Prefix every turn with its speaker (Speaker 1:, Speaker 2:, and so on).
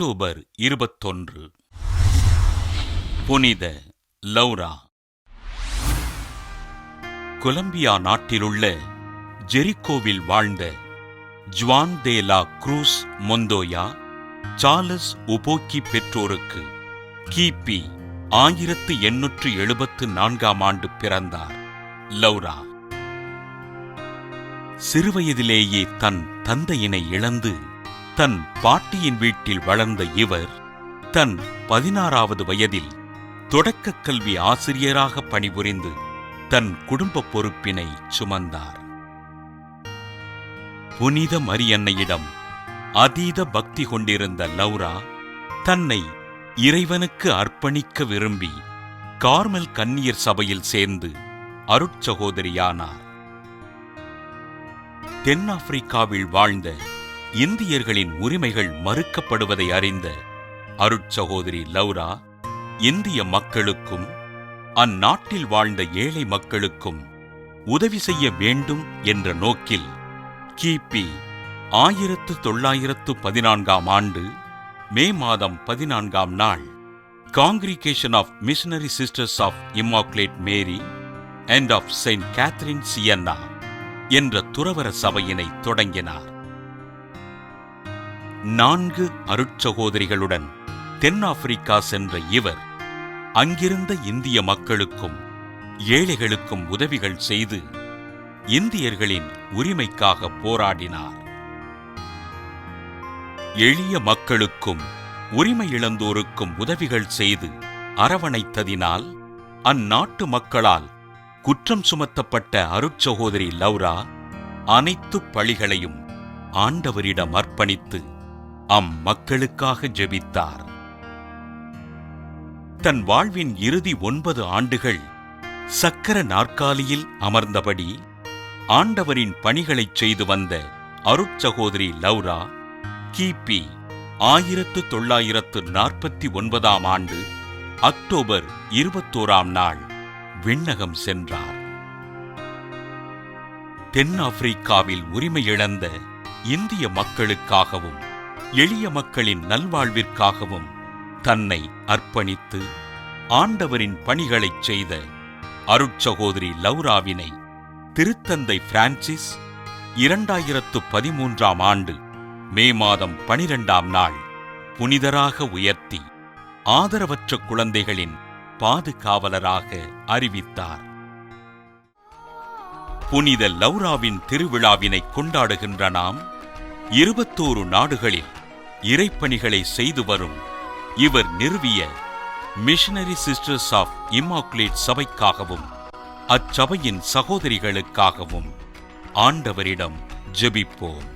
Speaker 1: October இருபத்தொன்று. புனித லௌரா. Colombia நாட்டிலுள்ள ஜெரிக்கோவில் வாழ்ந்த Juan de la Cruz Montoya Charles Upegui பெற்றோருக்கு கிபி ஆயிரத்து எண்ணூற்று எழுபத்து நான்காம் ஆண்டு பிறந்தார் லௌரா. சிறுவயதிலேயே தன் தந்தையினை இழந்து தன் பாட்டியின் வீட்டில் வளர்ந்த இவர் தன் பதினாறாவது வயதில் தொடக்கக் கல்வி ஆசிரியராக பணிபுரிந்து தன் குடும்ப பொறுப்பினை சுமந்தார். புனித மரியன்னையிடம் அதீத பக்தி கொண்டிருந்த லௌரா தன்னை இறைவனுக்கு அர்ப்பணிக்க விரும்பி கார்மல் கன்னியர் சபையில் சேர்ந்து அருட்சகோதரியானார். தென்னாப்பிரிக்காவில் வாழ்ந்த இந்தியர்களின் உரிமைகள் மறுக்கப்படுவதை அறிந்த அருட்சகோதரி லௌரா இந்திய மக்களுக்கும் அந்நாட்டில் வாழ்ந்த ஏழை மக்களுக்கும் உதவி செய்ய வேண்டும் என்ற நோக்கில் கிபி ஆயிரத்து தொள்ளாயிரத்து பதினான்காம் ஆண்டு மே மாதம் பதினான்காம் நாள் Congregation of Missionary Sisters of Immaculate Mary and of Saint Catherine Siena என்ற துறவர சபையினை தொடங்கினார். நான்கு அருட்சகோதரிகளுடன் தென்னாப்பிரிக்கா சென்ற இவர் அங்கிருந்த இந்திய மக்களுக்கும் ஏழைகளுக்கும் உதவிகள் செய்து இந்தியர்களின் உரிமைக்காக போராடினார். எளிய மக்களுக்கும் உரிமை இழந்தோருக்கும் உதவிகள் செய்து அரவணைத்ததினால் அந்நாட்டு மக்களால் குற்றம் சுமத்தப்பட்ட அருட்சகோதரி லௌரா அனைத்து பழிகளையும் ஆண்டவரிடம் அர்ப்பணித்து அம்மக்களுக்காக ஜெபித்தார். தன் வாழ்வின் இறுதி ஒன்பது ஆண்டுகள் சக்கர நாற்காலியில் அமர்ந்தபடி ஆண்டவரின் பணிகளைச் செய்து வந்த அருட்சகோதரி லௌரா கிபி ஆயிரத்து தொள்ளாயிரத்து நாற்பத்தி ஒன்பதாம் ஆண்டு அக்டோபர் இருபத்தோராம் நாள் விண்ணகம் சென்றார். தென்னாப்பிரிக்காவில் உரிமை இழந்த இந்திய மக்களுக்காகவும் எளிய மக்களின் நல்வாழ்விற்காகவும் தன்னை அர்ப்பணித்து ஆண்டவரின் பணிகளைச் செய்த அருட்சகோதரி லௌராவினை திருத்தந்தை பிரான்சிஸ் இரண்டாயிரத்து பதிமூன்றாம் ஆண்டு மே மாதம் பனிரெண்டாம் நாள் புனிதராக உயர்த்தி ஆதரவற்ற குழந்தைகளின் பாதுகாவலராக அறிவித்தார். புனித லௌராவின் திருவிழாவினை கொண்டாடுகின்ற நாம் இருபத்தோரு நாடுகளில் இறைப்பணிகளை செய்து வரும் இவர் நிறுவிய மிஷனரி சிஸ்டர்ஸ் ஆஃப் இம்மாக்குலேட் சபைக்காகவும் அச்சபையின் சகோதரிகளுக்காகவும் ஆண்டவரிடம் ஜெபிப்போம்.